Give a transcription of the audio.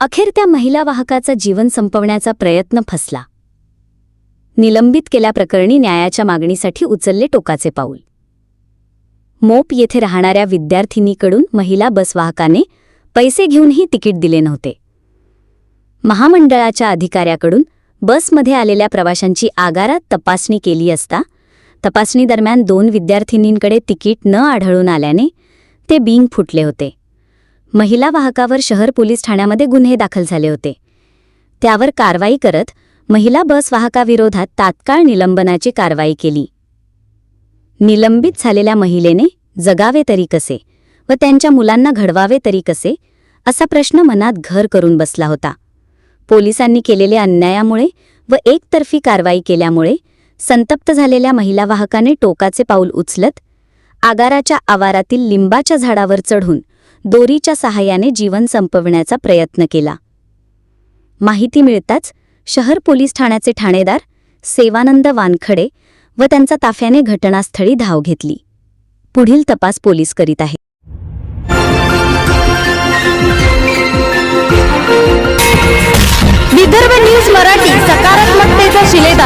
अखेर त्या महिला वाहकाचा जीवन संपवण्याचा प्रयत्न फसला. निलंबित केल्याप्रकरणी न्यायाच्या मागणीसाठी उचलले टोकाचे पाऊल. मोप येथे राहणाऱ्या विद्यार्थिनीकडून महिला बसवाहकाने पैसे घेऊनही तिकीट दिले नव्हते. महामंडळाच्या अधिकाऱ्याकडून बसमध्ये आलेल्या प्रवाशांची आगारात तपासणी केली असता तपासणीदरम्यान दोन विद्यार्थिनींकडे तिकीट न आढळून आल्याने ते बिंग फुटले होते. महिला वाहकावर शहर पोलीस ठाण्यामध्ये गुन्हे दाखल झाले होते. त्यावर कारवाई करत महिला बस वाहकाविरोधात तात्काळ निलंबनाची कारवाई केली. निलंबित झालेल्या महिलेने जगावे तरी कसे व त्यांच्या मुलांना घडवावे तरी कसे असा प्रश्न मनात घर करून बसला होता. पोलिसांनी केलेल्या अन्यायामुळे व एकतर्फी कारवाई केल्यामुळे संतप्त झालेल्या महिला वाहकाने टोकाचे पाऊल उचलत आगाराच्या आवारातील लिंबाच्या झाडावर चढून दोरीच्या सहाय्याने जीवन संपवण्याचा प्रयत्न केला. माहिती मिळताच शहर पोलीस ठाण्याचे ठाणेदार सेवानंद वानखडे व त्यांचा ताफ्याने घटनास्थळी धाव घेतली. पुढील तपास पोलीस करीत आहे विदर्भ न्यूज मराठी सकारात्मकतेचा शिलेदार.